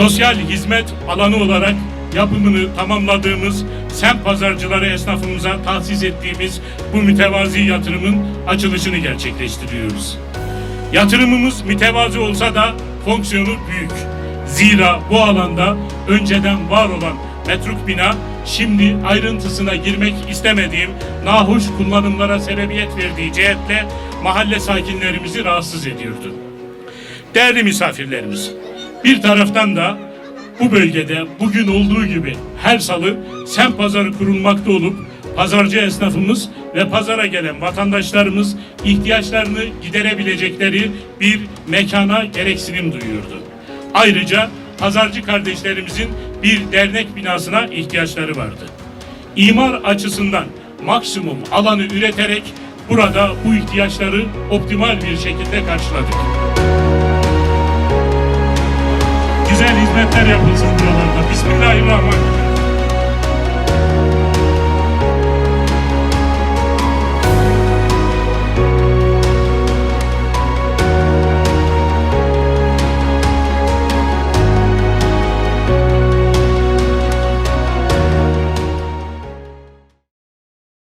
sosyal hizmet alanı olarak yapımını tamamladığımız semt pazarcıları esnafımıza tahsis ettiğimiz bu mütevazi yatırımın açılışını gerçekleştiriyoruz. Yatırımımız mütevazi olsa da fonksiyonu büyük. Zira bu alanda önceden var olan metruk bina şimdi ayrıntısına girmek istemediğim nahoş kullanımlara sebebiyet verdiği cihetle mahalle sakinlerimizi rahatsız ediyordu. Değerli misafirlerimiz, bir taraftan da bu bölgede bugün olduğu gibi her salı semt pazarı kurulmakta olup pazarcı esnafımız ve pazara gelen vatandaşlarımız ihtiyaçlarını giderebilecekleri bir mekana gereksinim duyuyordu. Ayrıca pazarcı kardeşlerimizin bir dernek binasına ihtiyaçları vardı. İmar açısından maksimum alanı üreterek burada bu ihtiyaçları optimal bir şekilde karşıladık. Güzel hizmetler yapılsın buralarda. Bismillahirrahmanirrahim.